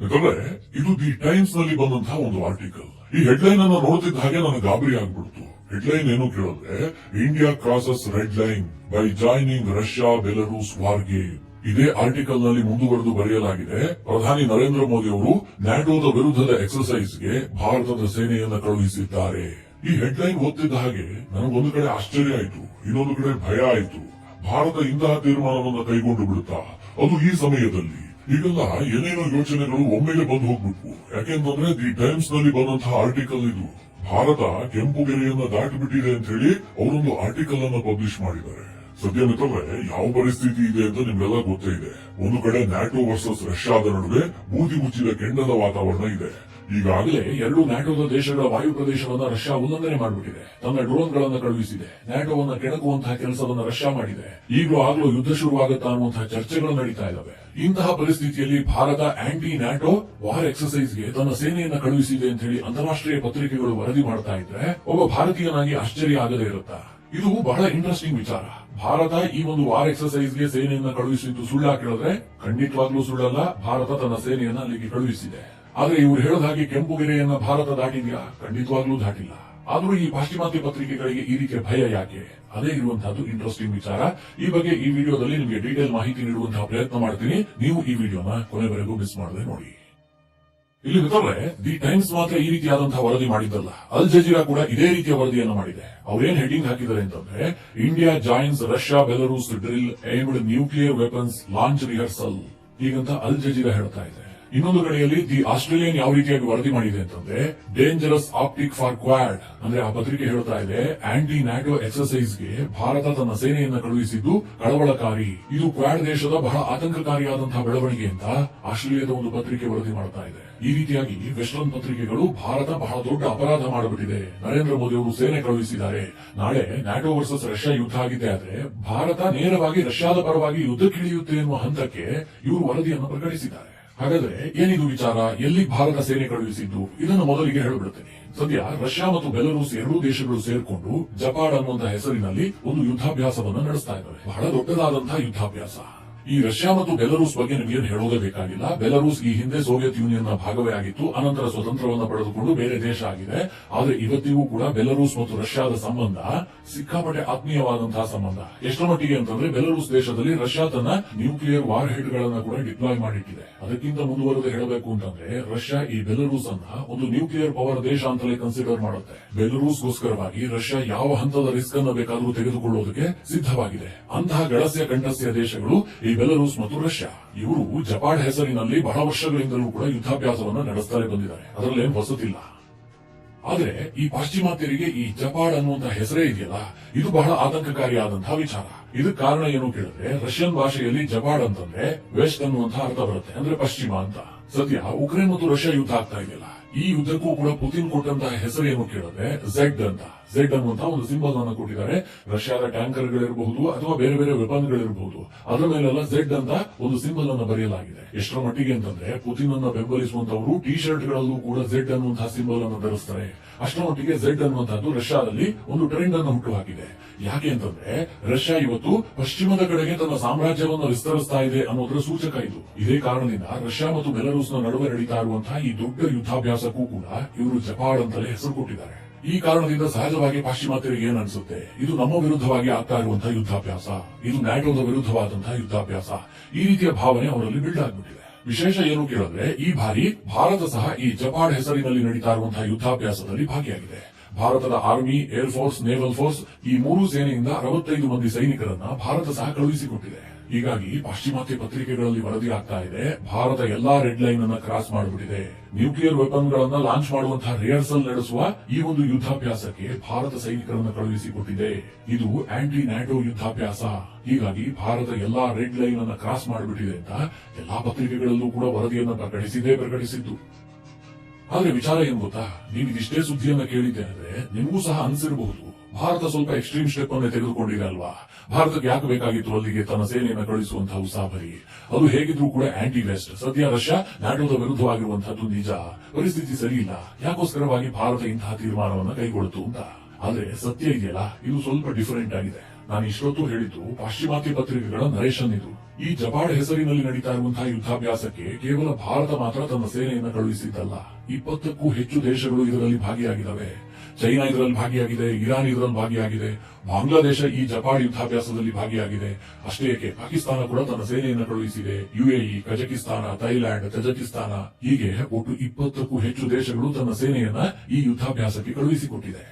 ಯಾಕಂದ್ರೆ ಇದು ದಿ ಟೈಮ್ಸ್ನಲ್ಲಿ ಬಂದಂತಹ ಒಂದು ಆರ್ಟಿಕಲ್ ಈ ಹೆಡ್ಲೈನ್ ಅನ್ನ ನೋಡ್ತಿದ್ದ ಹಾಗೆ ನನಗೆ ಗಾಬರಿ ಆಗ್ಬಿಡ್ತು. ಹೆಡ್ಲೈನ್ ಏನು ಕೇಳಿದ್ರೆ India crosses red line by joining Russia Belarus war game ಇದೇ ಆರ್ಟಿಕಲ್ನಲ್ಲಿ ಮುಂದುವರೆದು ಬರೆಯಲಾಗಿದೆ. ಪ್ರಧಾನಿ ನರೇಂದ್ರ ಮೋದಿ ಅವರು ನ್ಯಾಟೋದ ವಿರುದ್ಧದ ಎಕ್ಸರ್ಸೈಸ್ಗೆ ಭಾರತದ ಸೇನೆಯನ್ನ ಕಳುಹಿಸಿದ್ದಾರೆ. ಈ ಹೆಡ್ಲೈನ್ ಓದ್ತಿದ್ದ ಹಾಗೆ ನನಗೊಂದು ಕಡೆ ಆಶ್ಚರ್ಯ ಆಯ್ತು, ಇನ್ನೊಂದು ಕಡೆ ಭಯ ಆಯ್ತು. ಭಾರತ ಇಂತಹ ತೀರ್ಮಾನವನ್ನು ಕೈಗೊಂಡು ಬಿಡುತ್ತಾ? ಅದು ಈ ಸಮಯದಲ್ಲಿ. ಈಗೆಲ್ಲ ಏನೇನೋ ಯೋಚನೆಗಳು ಒಮ್ಮೆಗೆ ಬಂದು ಹೋಗ್ಬಿಟ್ವು. ಯಾಕೆಂತಂದ್ರೆ ದಿ ಟೈಮ್ಸ್ನಲ್ಲಿ ಬಂದಂತಹ ಆರ್ಟಿಕಲ್ ಇದು. ಭಾರತ ಕೆಂಪು ಗೆರೆಯನ್ನ ದಾಟಿಬಿಟ್ಟಿದೆ ಅಂತ ಹೇಳಿ ಅವರೊಂದು ಆರ್ಟಿಕಲ್ ಅನ್ನ ಪಬ್ಲಿಷ್ ಮಾಡಿದ್ದಾರೆ. ಸದ್ಯ ಮಿತ್ರರೇ, ಯಾವ ಪರಿಸ್ಥಿತಿ ಇದೆ ಅಂತ ನಿಮ್ಗೆಲ್ಲ ಗೊತ್ತೇ ಇದೆ. ಒಂದು ಕಡೆ ನ್ಯಾಟೋ ವರ್ಸಸ್ ರಷ್ಯಾದ ನಡುವೆ ಬೂದಿ ಮುಚ್ಚಿದ ಕೆಂಡದ ವಾತಾವರಣ ಇದೆ. ಈಗಾಗಲೇ ಎರಡು ನ್ಯಾಟೋದ ದೇಶಗಳ ವಾಯು ಪ್ರದೇಶವನ್ನ ರಷ್ಯಾ ಉಲ್ಲಂಘನೆ ಮಾಡಿಬಿಟ್ಟಿದೆ. ತನ್ನ ಡ್ರೋನ್ಗಳನ್ನು ಕಳುಹಿಸಿದೆ. ನ್ಯಾಟೋವನ್ನ ಕೆಣಕುವಂತಹ ಕೆಲಸವನ್ನ ರಷ್ಯಾ ಮಾಡಿದೆ. ಈಗಲೂ ಆಗಲೂ ಯುದ್ಧ ಶುರುವಾಗುತ್ತಾ ಅನ್ನುವಂತಹ ಚರ್ಚೆಗಳು ನಡೀತಾ ಇದ್ದಾವೆ ಇಂತಹ ಪರಿಸ್ಥಿತಿಯಲ್ಲಿ ಭಾರತ ಆಂಟಿ ನ್ಯಾಟೋ ವಾರ್ ಎಕ್ಸರ್ಸೈಸ್ಗೆ ತನ್ನ ಸೇನೆಯನ್ನ ಕಳುಹಿಸಿದೆ ಅಂತ ಹೇಳಿ ಅಂತಾರಾಷ್ಟ್ರೀಯ ಪತ್ರಿಕೆಗಳು ವರದಿ ಮಾಡ್ತಾ ಇದ್ರೆ ಒಬ್ಬ ಭಾರತೀಯನಾಗಿ ಆಶ್ಚರ್ಯ ಆಗದೇ ಇರುತ್ತಾ? ಇದು ಬಹಳ ಇಂಟ್ರೆಸ್ಟಿಂಗ್ ವಿಚಾರ. ಭಾರತ ಈ ಒಂದು ವಾರ್ ಎಕ್ಸರ್ಸೈಸ್ಗೆ ಸೇನೆಯನ್ನ ಕಳುಹಿಸಿದ್ದು ಸುಳ್ಳಾ ಕೇಳಿದ್ರೆ ಖಂಡಿತವಾಗ್ಲೂ ಸುಳ್ಳಲ್ಲ, ಭಾರತ ತನ್ನ ಸೇನೆಯನ್ನ ಅಲ್ಲಿಗೆ ಕಳುಹಿಸಿದೆ. ಆದ್ರೆ ಇವ್ರು ಹೇಳಿದ ಹಾಗೆ ಕೆಂಪು ಗೆರೆಯನ್ನ ಭಾರತ ದಾಟಿದ್ಯಾ? ಖಂಡಿತವಾಗ್ಲೂ ದಾಟಿಲ್ಲ. ಆದ್ರೂ ಈ ಪಾಶ್ಚಿಮಾತ್ಯ ಪತ್ರಿಕೆಗಳಿಗೆ ಈ ರೀತಿಯ ಭಯ ಯಾಕೆ? ಅದೇ ಇರುವಂತಹದ್ದು ಇಂಟ್ರೆಸ್ಟಿಂಗ್ ವಿಚಾರ. ಈ ಬಗ್ಗೆ ಈ ವಿಡಿಯೋದಲ್ಲಿ ನಿಮಗೆ ಡೀಟೇಲ್ ಮಾಹಿತಿ ನೀಡುವಂತಹ ಪ್ರಯತ್ನ ಮಾಡ್ತೀನಿ. ನೀವು ಈ ವಿಡಿಯೋನ ಕೊನೆವರೆಗೂ ಮಿಸ್ ಮಾಡದೆ ನೋಡಿ. ಇಲ್ಲಿ ಮಿತ್ರರೇ ದಿ ಟೈಮ್ಸ್ ಮಾತ್ರ ಈ ರೀತಿಯಾದಂತಹ ವರದಿ ಮಾಡಿದ್ದಲ್ಲ. ಅಲ್ ಜಜೀರಾ ಕೂಡ ಇದೇ ರೀತಿಯ ವರದಿಯನ್ನು ಮಾಡಿದೆ. ಅವರೇನ್ ಹೆಡಿಂಗ್ ಹಾಕಿದ್ದಾರೆ ಅಂತಂದ್ರೆ India joins Russia Belarus drill aimed nuclear weapons launch rehearsal ಹೀಗಂತ ಅಲ್ ಜಜೀರಾ ಹೇಳ್ತಾ ಇದೆ. ಇನ್ನೊಂದು ಕಡೆಯಲ್ಲಿ ದಿ ಆಸ್ಟ್ರೇಲಿಯನ್ ಯಾವ ರೀತಿಯಾಗಿ ವರದಿ ಮಾಡಿದೆ ಅಂತಂದ್ರೆ ಡೇಂಜರಸ್ ಆಪ್ಟಿಕ್ ಫಾರ್ ಕ್ವಾಡ್ ಅಂದ್ರೆ ಆ ಪತ್ರಿಕೆ ಹೇಳ್ತಾ ಇದೆ ಆಂಟಿ ನ್ಯಾಟೋ ಎಕ್ಸರ್ಸೈಸ್ಗೆ ಭಾರತ ತನ್ನ ಸೇನೆಯನ್ನ ಕಳುಹಿಸಿದ್ದು ಕಳವಳಕಾರಿ. ಇದು ಕ್ವಾಡ್ ದೇಶದ ಬಹಳ ಆತಂಕಕಾರಿಯಾದಂತಹ ಬೆಳವಣಿಗೆ ಅಂತ ಆಸ್ಟ್ರೇಲಿಯಾದ ಒಂದು ಪತ್ರಿಕೆ ವರದಿ ಮಾಡ್ತಾ ಇದೆ. ಈ ರೀತಿಯಾಗಿ ವೆಸ್ಟರ್ನ್ ಪತ್ರಿಕೆಗಳು ಭಾರತ ಬಹಳ ದೊಡ್ಡ ಅಪರಾಧ ಮಾಡಿಬಿಟ್ಟಿದೆ. ನರೇಂದ್ರ ಮೋದಿ ಅವರು ಸೇನೆ ಕಳುಹಿಸಿದ್ದಾರೆ. ನಾಳೆ ನ್ಯಾಟೋ ವರ್ಸಸ್ ರಷ್ಯಾ ಯುದ್ಧ ಆಗಿದೆ ಆದ್ರೆ, ಭಾರತ ನೇರವಾಗಿ ರಷ್ಯಾದ ಪರವಾಗಿ ಯುದ್ಧಕ್ಕಿಳಿಯುತ್ತೆ ಎನ್ನುವ ಹಂತಕ್ಕೆ ಇವರು ವರದಿಯನ್ನು ಪ್ರಕಟಿಸಿದ್ದಾರೆ. ಹಾಗಾದ್ರೆ ಏನಿದು ವಿಚಾರ? ಎಲ್ಲಿ ಭಾರತ ಸೇನೆ ಕಳುಹಿಸಿದ್ದು? ಇದನ್ನು ಮೊದಲಿಗೆ ಹೇಳಿಬಿಡುತ್ತೇನೆ ಸದ್ಯ ರಷ್ಯಾ ಮತ್ತು ಬೆಲರೂಸ್ ಎರಡೂ ದೇಶಗಳು ಸೇರ್ಕೊಂಡು ಜಪಾಡ್ ಅನ್ನುವಂತಹ ಹೆಸರಿನಲ್ಲಿ ಒಂದು ಯುದ್ಧಾಭ್ಯಾಸವನ್ನು ನಡೆಸ್ತಾ ಇದ್ದಾರೆ ಬಹಳ ದೊಡ್ಡದಾದಂತಹ ಯುದ್ಧಾಭ್ಯಾಸ. ಈ ರಷ್ಯಾ ಮತ್ತು ಬೆಲರೂಸ್ ಬಗ್ಗೆ ನಿಮಗೇನು ಹೇಳೋದೇ ಬೇಕಾಗಿಲ್ಲ. ಬೆಲರೂಸ್ ಈ ಹಿಂದೆ ಸೋವಿಯತ್ ಯೂನಿಯನ್ನ ಭಾಗವೇ ಆಗಿತ್ತು. ಅನಂತರ ಸ್ವತಂತ್ರವನ್ನು ಪಡೆದುಕೊಂಡು ಬೇರೆ ದೇಶ ಆಗಿದೆ. ಆದ್ರೆ ಇವತ್ತಿಗೂ ಕೂಡ ಬೆಲರೂಸ್ ಮತ್ತು ರಷ್ಯಾದ ಸಂಬಂಧ ಸಿಕ್ಕಾಪಟ್ಟೆ ಆತ್ಮೀಯವಾದಂತಹ ಸಂಬಂಧ. ಎಷ್ಟರ ಮಟ್ಟಿಗೆ ಅಂತಂದ್ರೆ ಬೆಲರೂಸ್ ದೇಶದಲ್ಲಿ ರಷ್ಯಾ ತನ್ನ ನ್ಯೂಕ್ಲಿಯರ್ ವಾರ್ ಹೆಡ್ ಗಳನ್ನ ಕೂಡ ಡಿಪ್ಲಾಯ್ ಮಾಡಿಟ್ಟಿದೆ. ಅದಕ್ಕಿಂತ ಮುಂದುವರೆದು ಹೇಳಬೇಕು ಅಂತಂದ್ರೆ ರಷ್ಯಾ ಈ ಬೆಲರೂಸ್ ಅನ್ನ ಒಂದು ನ್ಯೂಕ್ಲಿಯರ್ ಪವರ್ ದೇಶ ಅಂತಲೇ ಕನ್ಸಿಡರ್ ಮಾಡುತ್ತೆ. ಬೆಲರೂಸ್ಗೋಸ್ಕರವಾಗಿ ರಷ್ಯಾ ಯಾವ ಹಂತದ ರಿಸ್ಕ್ ಅನ್ನ ಬೇಕಾದರೂ ತೆಗೆದುಕೊಳ್ಳೋದಕ್ಕೆ ಸಿದ್ಧವಾಗಿದೆ. ಅಂತಹ ಗಳಸ್ಯ ಕಂಡಸ್ಯ ದೇಶಗಳು ಬೆಲರೂಸ್ ಮತ್ತು ರಷ್ಯಾ, ಇವರು ಜಪಾನ್ ಹೆಸರಿನಲ್ಲಿ ಬಹಳ ವರ್ಷಗಳಿಂದಲೂ ಕೂಡ ಯುದ್ಧಾಭ್ಯಾಸವನ್ನು ನಡೆಸ್ತಾರೆ ಬಂದಿದ್ದಾರೆ. ಅದರಲ್ಲೇನು ಹೊಸತಿಲ್ಲ ಆದರೆ ಈ ಪಾಶ್ಚಿಮಾತ್ಯರಿಗೆ ಈ ಜಪಾಡ್ ಅನ್ನುವಂತಹ ಹೆಸರೇ ಇದೆಯಲ್ಲ, ಇದು ಬಹಳ ಆತಂಕಕಾರಿಯಾದಂತಹ ವಿಚಾರ. ಇದಕ್ಕೆ ಕಾರಣ ಏನು ಕೇಳಿದ್ರೆ, ರಷ್ಯನ್ ಭಾಷೆಯಲ್ಲಿ ಜಪಾಡ್ ಅಂತಂದ್ರೆ ವೆಸ್ಟ್ ಅನ್ನುವಂತಹ ಅರ್ಥ ಬರುತ್ತೆ. ಅಂದ್ರೆ ಪಶ್ಚಿಮ ಅಂತ. ಸದ್ಯ ಉಕ್ರೇನ್ ಮತ್ತು ರಷ್ಯಾ ಯುದ್ಧ ಆಗ್ತಾ ಇದೆಯಲ್ಲ. ಈ ಯುದ್ಧಕ್ಕೂ ಕೂಡ ಪುತಿನ್ ಕೊಟ್ಟಂತಹ ಹೆಸರು ಏನು ಕೇಳಿದ್ರೆ, ಝೆಡ್ ಅಂತ. ಝೆಡ್ ಅನ್ನುವಂತಹ ಒಂದು ಸಿಂಬಲ್ ಅನ್ನು ಕೊಟ್ಟಿದ್ದಾರೆ. ರಷ್ಯಾದ ಟ್ಯಾಂಕರ್ ಗಳಿರಬಹುದು ಅಥವಾ ಬೇರೆ ಬೇರೆ ವೆಪನ್ ಗಳಿರಬಹುದು ಅದರ ಮೇಲೆಲ್ಲ ಝೆಡ್ ಅಂತ ಒಂದು ಸಿಂಬಲ್ ಅನ್ನು ಬರೆಯಲಾಗಿದೆ. ಎಷ್ಟರ ಮಟ್ಟಿಗೆ ಅಂತಂದ್ರೆ ಪುತಿನ್ ಅನ್ನ ಬೆಂಬಲಿಸುವಂತವರು ಟಿ ಶರ್ಟ್ ಗಳಲ್ಲೂ ಕೂಡ ಝೆಡ್ ಅನ್ನುವಂತಹ ಸಿಂಬಲ್ ಅನ್ನು ಧರಿಸ್ತಾರೆ. ಅಷ್ಟರ ಮಟ್ಟಿಗೆ ಝೆಡ್ ಅನ್ನುವಂತಹದ್ದು ರಷ್ಯಾದಲ್ಲಿ ಒಂದು ಟ್ರೆಂಡ್ ಅನ್ನು ಹುಟ್ಟು ಹಾಕಿದೆ ಯಾಕೆ ಅಂತಂದ್ರೆ ರಷ್ಯಾ ಇವತ್ತು ಪಶ್ಚಿಮದ ಕಡೆಗೆ ತನ್ನ ಸಾಮ್ರಾಜ್ಯವನ್ನು ವಿಸ್ತರಿಸ್ತಾ ಇದೆ ಅನ್ನೋದರ ಸೂಚಕ ಇದು. ಇದೇ ಕಾರಣದಿಂದ ರಷ್ಯಾ ಮತ್ತು ಬೆಲರೂಸ್ನ ನಡುವೆ ನಡೀತಾ ಇರುವಂತಹ ಈ ದೊಡ್ಡ ಯುದ್ಧಾಭ್ಯಾಸಕ್ಕೂ ಕೂಡ ಇವರು ಜಪಾಡ್ ಅಂತಲೇ ಹೆಸರು ಕೊಟ್ಟಿದ್ದಾರೆ. ಈ ಕಾರಣದಿಂದ ಸಹಜವಾಗಿ ಪಾಶ್ಚಿಮಾತ್ಯರಿಗೆ ಏನ್ ಅನ್ಸುತ್ತೆ? ಇದು ನಮ್ಮ ವಿರುದ್ಧವಾಗಿ ಆಗ್ತಾ ಇರುವಂತಹ ಯುದ್ಧಾಭ್ಯಾಸ. ಇದು ನ್ಯಾಟೋದ ವಿರುದ್ಧವಾದಂತಹ ಯುದ್ಧಾಭ್ಯಾಸ. ಈ ರೀತಿಯ ಭಾವನೆ ಅವರಲ್ಲಿ ಬಿಲ್ಡ್ ಆಗ್ಬಿಟ್ಟಿದೆ. ವಿಶೇಷ ಏನು ಕೇಳಿದ್ರೆ, ಈ ಬಾರಿ ಭಾರತ ಸಹ ಈ ಜಪಾನ್ ಹೆಸರಿನಲ್ಲಿ ನಡೀತಾ ಇರುವಂತಹ ಯುದ್ಧಾಭ್ಯಾಸದಲ್ಲಿ ಭಾಗಿಯಾಗಿದೆ. ಭಾರತದ army, air force, naval force ಈ ಮೂರು ಸೇನೆಯಿಂದ ಅರವತ್ತೈದು ಮಂದಿ ಸೈನಿಕರನ್ನ ಭಾರತ ಸಹ ಕಳುಹಿಸಿಕೊಟ್ಟಿದೆ. ಹೀಗಾಗಿ ಪಾಶ್ಚಿಮಾತ್ಯ ಪತ್ರಿಕೆಗಳಲ್ಲಿ ವರದಿ ಆಗ್ತಾ ಇದೆ. ಭಾರತ ಎಲ್ಲಾ ರೆಡ್ ಲೈನ್ ಅನ್ನ ಕ್ರಾಸ್ ಮಾಡಿಬಿಟ್ಟಿದೆ. ನ್ಯೂಕ್ಲಿಯರ್ ವೆಪನ್ ಗಳನ್ನ ಲಾಂಚ್ ಮಾಡುವಂತಹ ರಿಹರ್ಸಲ್ ನಡೆಸುವ ಈ ಒಂದು ಯುದ್ಧಾಭ್ಯಾಸಕ್ಕೆ ಭಾರತ ಸೈನಿಕರನ್ನ ಕಳುಹಿಸಿಕೊಟ್ಟಿದೆ. ಇದು ಆಂಟಿ ನ್ಯಾಟೋ ಯುದ್ಧಾಭ್ಯಾಸ. ಹೀಗಾಗಿ ಭಾರತ ಎಲ್ಲಾ ರೆಡ್ ಲೈನ್ ಅನ್ನ ಕ್ರಾಸ್ ಮಾಡಿಬಿಟ್ಟಿದೆ ಅಂತ ಎಲ್ಲಾ ಪತ್ರಿಕೆಗಳಲ್ಲೂ ಕೂಡ ವರದಿಯನ್ನ ಪ್ರಕಟಿಸಿದ್ದೇ ಪ್ರಕಟಿಸಿದ್ದು. ಆದ್ರೆ ವಿಚಾರ ಏನ್ ಗೊತ್ತಾ? ನೀವು ಇದಿಷ್ಟೇ ಸುದ್ದಿಯನ್ನ ಕೇಳಿದ್ದೆ ಅಂದ್ರೆ ನಿಮಗೂ ಸಹ ಅನ್ಸಿರಬಹುದು. ಭಾರತ ಸ್ವಲ್ಪ ಎಕ್ಸ್ಟ್ರೀಮ್ ಸ್ಟೆಪ್ ಅನ್ನೇ ತೆಗೆದುಕೊಂಡಿದೆ ಅಲ್ವಾ? ಭಾರತಕ್ಕೆ ಯಾಕೆ ಬೇಕಾಗಿತ್ತು ಅಲ್ಲಿಗೆ ತನ್ನ ಸೇನೆಯನ್ನು ಕಳುಹಿಸುವಂತಹ ಉಸಾಬರಿ? ಅದು ಹೇಗಿದ್ರೂ ಕೂಡ ಆಂಟಿ ವೆಸ್ಟ್ ಸದ್ಯ ರಷ್ಯಾ ನ್ಯಾಟೋದ ವಿರುದ್ಧವಾಗಿರುವಂತಹದ್ದು ನಿಜ. ಪರಿಸ್ಥಿತಿ ಸರಿ ಇಲ್ಲ. ಯಾಕೋಸ್ಕರವಾಗಿ ಭಾರತ ಇಂತಹ ತೀರ್ಮಾನವನ್ನು ಕೈಗೊಳ್ಳುತ್ತು ಅಂತ. ಆದ್ರೆ ಸತ್ಯ ಇದೆಯಲ್ಲ? ಇದು ಸ್ವಲ್ಪ ಡಿಫರೆಂಟ್ ಆಗಿದೆ. ನಾನು ಇಷ್ಟೊತ್ತು ಹೇಳಿದ್ದು ಪಾಶ್ಚಿಮಾತ್ಯ ಪತ್ರಿಕೆಗಳ ನರೇಶನ್ ಇದು ಈ ಜಪಾಡ್ ಹೆಸರಿನಲ್ಲಿ ನಡೀತಾ ಇರುವಂತಹ ಯುದ್ಧಾಭ್ಯಾಸಕ್ಕೆ ಕೇವಲ ಭಾರತ ಮಾತ್ರ ತನ್ನ ಸೇನೆಯನ್ನು ಕಳುಹಿಸಿದ್ದಲ್ಲ. ಇಪ್ಪತ್ತಕ್ಕೂ ಹೆಚ್ಚು ದೇಶಗಳು ಇದರಲ್ಲಿ ಭಾಗಿಯಾಗಿದ್ದಾವೆ. ಚೈನಾ ಇದರಲ್ಲಿ ಭಾಗಿಯಾಗಿದೆ, ಇರಾನ್ ಇದರಲ್ಲಿ ಭಾಗಿಯಾಗಿದೆ, ಬಾಂಗ್ಲಾದೇಶ ಈ ಜಪಾಡ್ ಯುದ್ಧಾಭ್ಯಾಸದಲ್ಲಿ ಭಾಗಿಯಾಗಿದೆ. ಅಷ್ಟೇ ಏಕೆ, ಪಾಕಿಸ್ತಾನ ಕೂಡ ತನ್ನ ಸೇನೆಯನ್ನು ಕಳುಹಿಸಿದೆ. ಯುಎಇ, ಕಜಕಿಸ್ತಾನ ಥೈಲ್ಯಾಂಡ್ ತಜಕಿಸ್ತಾನ, ಹೀಗೆ ಒಟ್ಟು ಇಪ್ಪತ್ತಕ್ಕೂ ಹೆಚ್ಚು ದೇಶಗಳು ತನ್ನ ಸೇನೆಯನ್ನ ಈ ಯುದ್ಧಾಭ್ಯಾಸಕ್ಕೆ ಕಳುಹಿಸಿಕೊಟ್ಟಿದೆ.